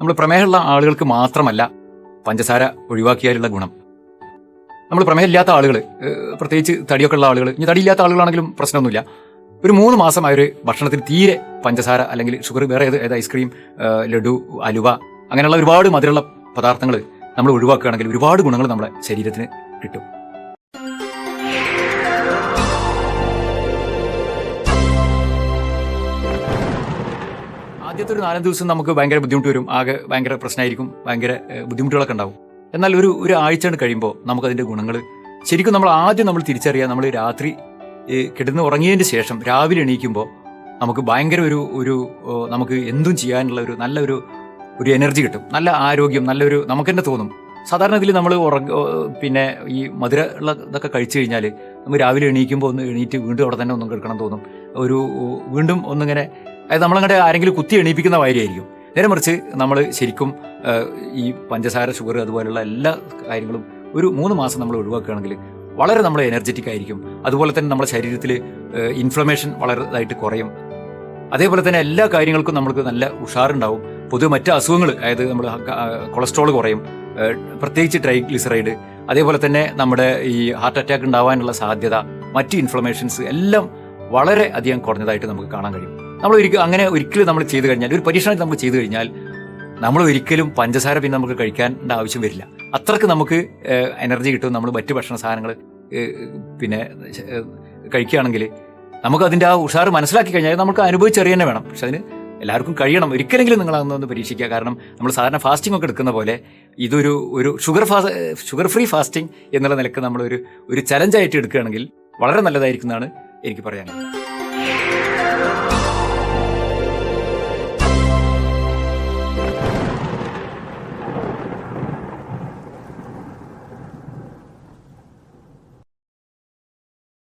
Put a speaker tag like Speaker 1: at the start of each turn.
Speaker 1: നമ്മൾ പ്രമേഹമുള്ള ആളുകൾക്ക് മാത്രമല്ല പഞ്ചസാര ഒഴിവാക്കിയാലുള്ള ഗുണം. നമ്മൾ പ്രമേഹമില്ലാത്ത ആളുകൾ പ്രത്യേകിച്ച് തടിയൊക്കെ ഉള്ള ആളുകൾ ഇനി തടിയില്ലാത്ത ആളുകളാണെങ്കിലും പ്രശ്നമൊന്നുമില്ല. ഒരു മൂന്ന് മാസം ഒരു ഭക്ഷണത്തിൽ തീരെ പഞ്ചസാര അല്ലെങ്കിൽ ഷുഗർ വേറെ ഏത് ഏത് ഐസ്ക്രീം ലഡു അലുവ അങ്ങനെയുള്ള ഒരുപാട് മധുരമുള്ള പദാർത്ഥങ്ങൾ നമ്മൾ ഒഴിവാക്കുകയാണെങ്കിൽ ഒരുപാട് ഗുണങ്ങൾ നമ്മുടെ ശരീരത്തിന് കിട്ടും. ആദ്യത്തെ ഒരു നാലഞ്ച് ദിവസം നമുക്ക് ഭയങ്കര ബുദ്ധിമുട്ട് വരും. ആകെ ഭയങ്കര പ്രശ്നമായിരിക്കും ഭയങ്കര ബുദ്ധിമുട്ടുകളൊക്കെ ഉണ്ടാവും. എന്നാൽ ഒരു ഒരു ആഴ്ച കൊണ്ട് കഴിയുമ്പോൾ നമുക്കതിന്റെ ഗുണങ്ങൾ ശരിക്കും നമ്മൾ ആദ്യം നമ്മൾ തിരിച്ചറിയാം നമ്മൾ രാത്രി കിടന്ന് ഉറങ്ങിയതിന് ശേഷം രാവിലെ എണീക്കുമ്പോൾ നമുക്ക് ഭയങ്കര ഒരു ഒരു നമുക്ക് എന്തും ചെയ്യാനുള്ള ഒരു നല്ലൊരു ഒരു എനർജി കിട്ടും. നല്ല ആരോഗ്യം നല്ലൊരു നമുക്ക് തന്നെ തോന്നും. സാധാരണ ഇതിൽ നമ്മൾ ഉറങ്ങ പിന്നെ ഈ മധുര ഉള്ള ഇതൊക്കെ കഴിച്ചു കഴിഞ്ഞാൽ നമ്മൾ രാവിലെ എണീക്കുമ്പോൾ ഒന്ന് എണീറ്റ് വീണ്ടും അവിടെ തന്നെ ഒന്നും കിടക്കണം തോന്നും. ഒരു വീണ്ടും ഒന്നിങ്ങനെ അതായത് നമ്മളങ്ങോട്ട് ആരെങ്കിലും കുത്തി എണീപ്പിക്കുന്ന വാരിയായിരിക്കും നേരെ മറിച്ച് നമ്മൾ ശരിക്കും ഈ പഞ്ചസാര ഷുഗർ അതുപോലുള്ള എല്ലാ കാര്യങ്ങളും ഒരു മൂന്ന് മാസം നമ്മൾ ഒഴിവാക്കുകയാണെങ്കിൽ വളരെ നമ്മൾ എനർജറ്റിക് ആയിരിക്കും. അതുപോലെ തന്നെ നമ്മുടെ ശരീരത്തിൽ ഇൻഫ്ലമേഷൻ വളരെ ഇതായിട്ട് കുറയും. അതേപോലെ തന്നെ എല്ലാ കാര്യങ്ങൾക്കും നമ്മൾക്ക് നല്ല ഉഷാറുണ്ടാവും. പൊതുവെ മറ്റ് അസുഖങ്ങൾ അതായത് നമ്മൾ കൊളസ്ട്രോൾ കുറയും പ്രത്യേകിച്ച് ട്രൈഗ്ലിസറൈഡ് അതേപോലെ തന്നെ നമ്മുടെ ഈ ഹാർട്ട് അറ്റാക്ക് ഉണ്ടാവാനുള്ള സാധ്യത മറ്റ് ഇൻഫ്ലമേഷൻസ് എല്ലാം വളരെ അധികം കുറഞ്ഞതായിട്ട് നമുക്ക് കാണാൻ കഴിയും. നമ്മൾ ഒരിക്കലും അങ്ങനെ ഒരിക്കലും നമ്മൾ ചെയ്തു കഴിഞ്ഞാൽ ഒരു പരീക്ഷണം നമുക്ക് ചെയ്തു കഴിഞ്ഞാൽ നമ്മൾ ഒരിക്കലും പഞ്ചസാര പിന്നെ നമുക്ക് കഴിക്കേണ്ട ആവശ്യം വരില്ല. അത്രയ്ക്ക് നമുക്ക് എനർജി കിട്ടും. നമ്മൾ മറ്റ് ഭക്ഷണ സാധനങ്ങൾ പിന്നെ കഴിക്കുകയാണെങ്കിൽ നമുക്ക് അതിന്റെ ആ ഉഷാറ് മനസ്സിലാക്കി കഴിഞ്ഞാൽ നമുക്ക് അനുഭവിച്ചറിയ തന്നെ വേണം. പക്ഷെ അതിന് എല്ലാവർക്കും കഴിയണം. ഒരിക്കലെങ്കിലും നിങ്ങൾ ഒന്ന് പരീക്ഷിക്കുക. കാരണം നമ്മൾ സാധാരണ ഫാസ്റ്റിംഗ് ഒക്കെ എടുക്കുന്ന പോലെ ഇതൊരു ഒരു ഷുഗർ ഫാ ഷുഗർ ഫ്രീ ഫാസ്റ്റിംഗ് എന്നുള്ള നിലയ്ക്ക് നമ്മളൊരു ഒരു ചലഞ്ചായിട്ട് എടുക്കുകയാണെങ്കിൽ വളരെ നല്ലതായിരിക്കും എന്നാണ് എനിക്ക് പറയാനുള്ളത്.